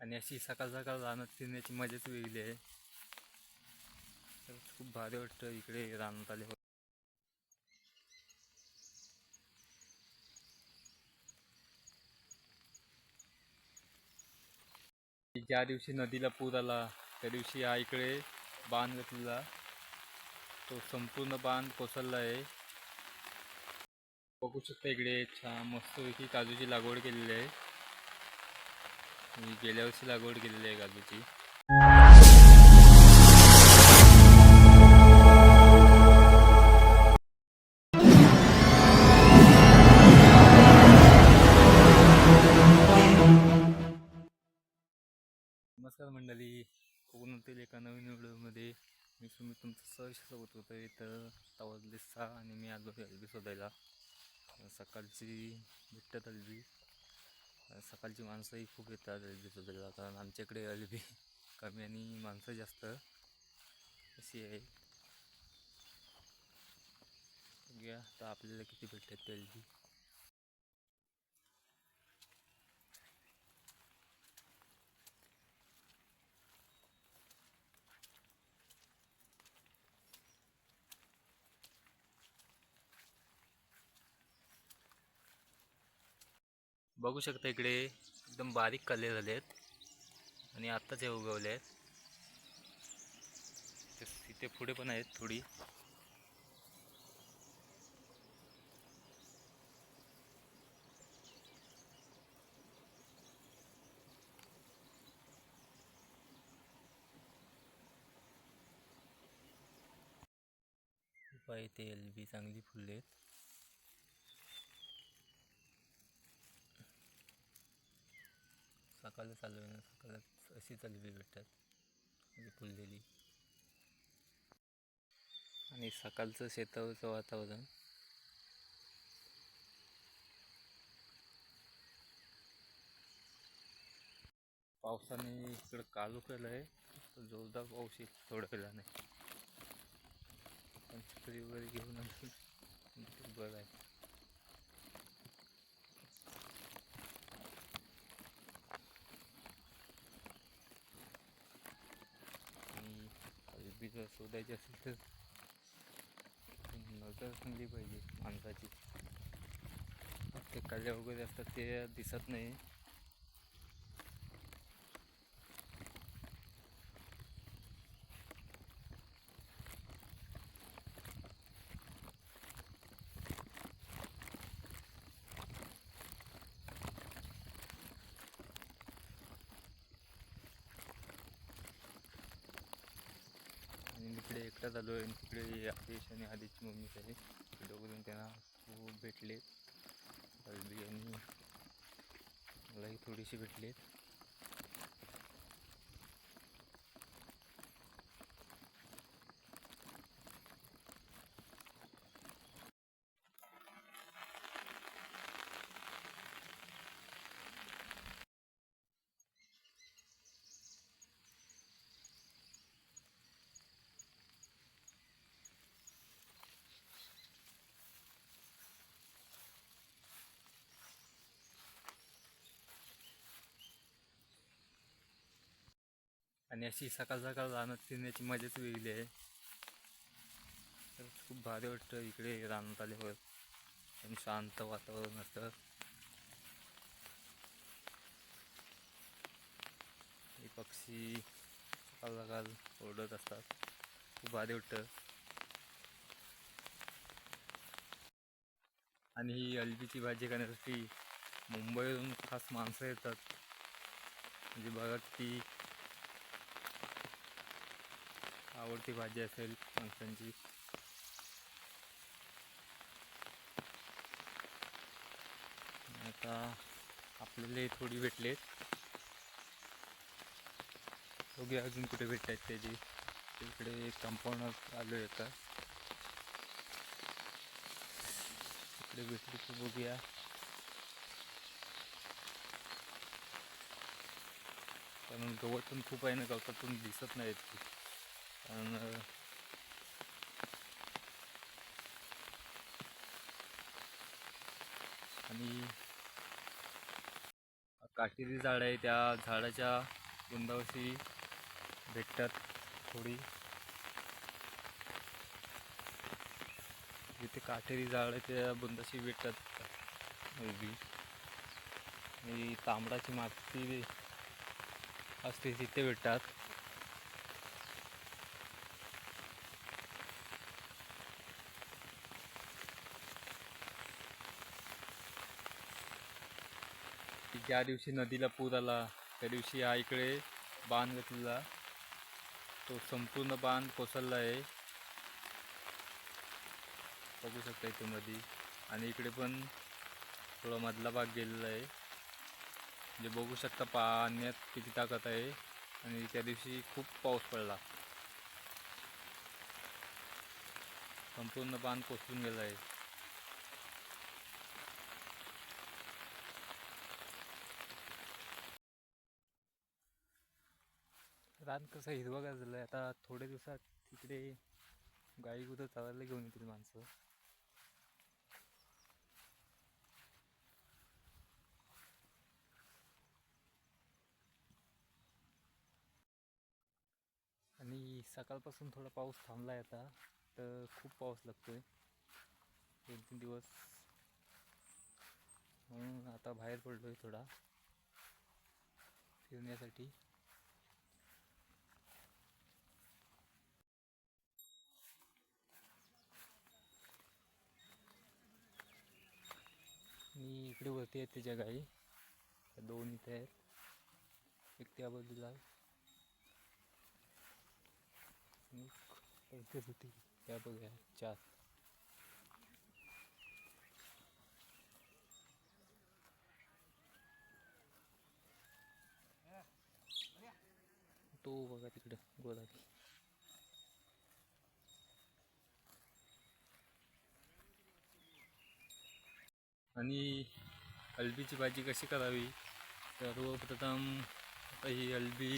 आणि अशी सकाळ सकाळ रानात फिरण्याची मजाच वेगळी आहे. तर खूप भारी वाटतं इकडे रानात आले ज्या दिवशी नदीला पूर आला त्या दिवशी हा इकडे बांध घातलेला. तो संपूर्ण बांध कोसळला आहे. बघू शकता इकडे छान मस्तपैकी काजूची लागवड केलेली आहे. मी गेल्या वर्षी लागवड केलेली आहे काजूची नमस्कार मंडळी. कोकणातील एका नवीन व्हिडिओमध्ये मी सुमित तुमचं सहर्ष सोबत होतो इथं तवाजले सहा आणि मी आलो एलबी शोधायला. सकाळची भेटत एलबी सकाळची माणसंही खूप येतात एलबी शोधायला कारण आमच्याकडे एलबी कमी आणि माणसं जास्त अशी आहे. घ्या तर आपल्याला किती भेटतात ते बघू शकता इकडे एकदम बारीक कले झाले आहेत आणि आत्ताच हे उगवले आहेत. तिथे इथे पुढे पण आहेत थोडी. पाहिजे ते एल बी चांगली फुलले आहेत सकाळला चालू आहे ना सकाळला अशी चालवी भेटतात म्हणजे फुललेली. आणि सकाळचं शेतावरचं वातावरण. पावसाने इकडं कालू केलं आहे जोरदार पाऊस येईल थोड्या वेळाने. पण छत्री वगैरे घेऊन बरं आहे आणि अल्बी जर शोधायची असेल तर नजर चांगली पाहिजे माणसाची. ते कल्ल्या वगैरे असतात ते दिसत नाही आणि मी इकडे एकटाच आलो आहे आणि तिकडे आदेश आणि आदेशची मम्मी आहे ते दोघं त्यांना खूप भेटले आणि मलाही थोडीशी भेटले आणि अशी सकाळ सकाळ रानात फिरण्याची मजाच वेगळी आहे. तर खूप भारी वाटतं इकडे रानात आल्यावर. आणि शांत वातावरण असतं. हे पक्षी सकाळ सकाळ ओरडत असतात. खूप भारी वाटतं. आणि ही अल्बीची भाजी करण्यासाठी मुंबईवरून खास माणसं येतात. म्हणजे बघा की आवडती भाजी असेल माणसांची. आता आपल्याला थोडी भेटलेत. बघूया अजून कुठे भेटत आहेत त्याची तिकडे कंपाऊंड आलो येतात इकडे भेटली तर बघूया. कारण गवत पण खूप आहे ना गवतातून दिसत नाहीत. ती कारण eh, आणि काटेरी झाड आहे त्या झाडाच्या बुंदावशी भेटतात थोडी. जिथे काटेरी झाड आहे त्या बुंदाशी भेटतात. उभी आणि तांबडाची माती असते तिथे भेटतात. ज्या दिवशी नदीला पूर आला. त्या दिवशी हा इकडे बांध घातलेला. तो संपूर्ण बांध कोसळला आहे. बघू शकता इथे नदी. आणि इकडे पण थोडा मधला भाग गेलेला आहे. म्हणजे बघू शकता पाण्यात किती ताकद आहे. आणि त्या दिवशी खूप पाऊस पडला. संपूर्ण बांध कोसळून गेला आहे. रान कसं हिरवागार झालं आता थोड्या दिवसात तिकडे गाई गुरं चालायला घेऊन येतील माणसं. आणि सकाळपासून थोडा पाऊस थांबला आहे आता तर खूप पाऊस लागतो आहे दोन तीन दिवस. म्हणून आता बाहेर पडलोय थोडा फिरण्यासाठी मी इकडे वरती आहेत त्याच्या गाई. दोन इथे आहेत. एक त्या बाजूला एक होती. त्या बघा चार. तो बघा तिकडं गोदावरी आणि अल्बीची भाजी कशी करावी? सर्वप्रथम आता ही अल्बी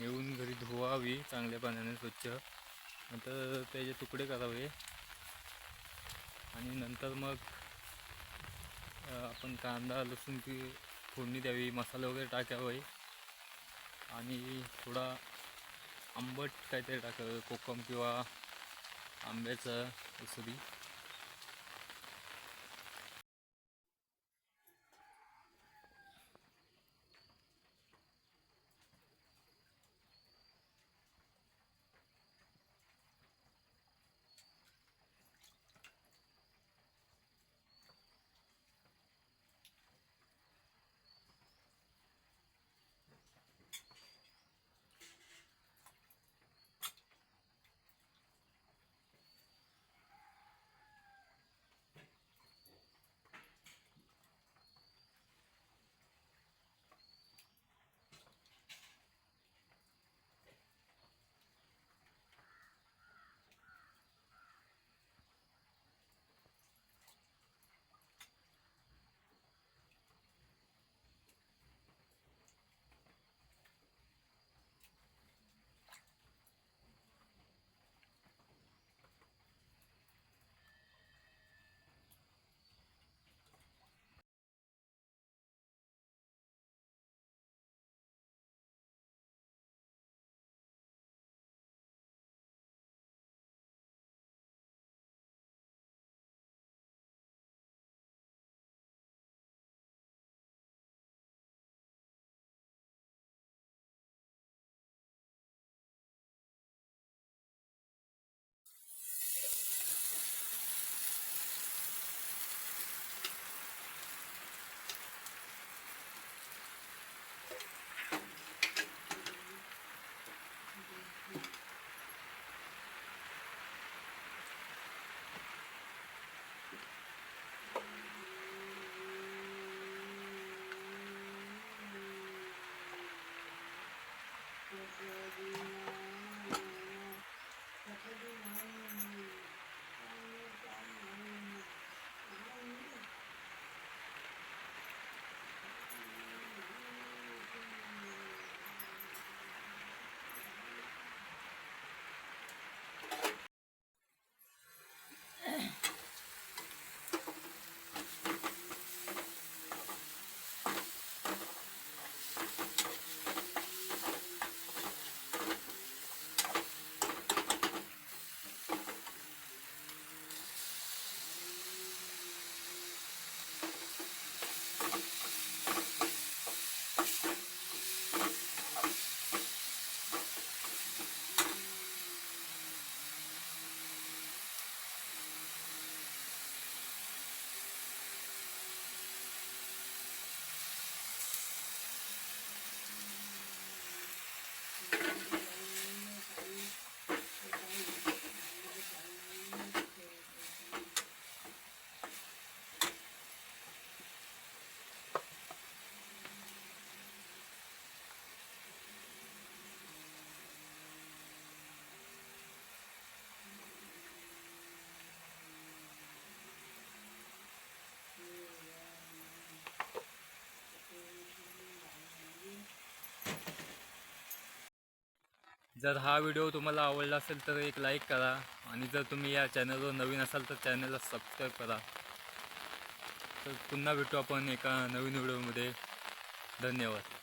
नेऊन घरी धुवावी चांगल्या पाण्याने स्वच्छ. नंतर त्याचे तुकडे करावे. आणि नंतर मग आपण कांदा लसूणची फोडणी द्यावी मसाले वगैरे टाकावे. आणि थोडा आंबट काहीतरी टाकावे कोकम किंवा आंब्याचं उसरी Thank you. जर हा व्हिडिओ तुम्हाला आवडला असेल तर एक लाईक करा आणि जर तुम्ही या चॅनलवर नवीन असाल तर चॅनलला सबस्क्राईब करा. तर पुन्हा भेटू आपण एका नवीन व्हिडिओमध्ये. धन्यवाद.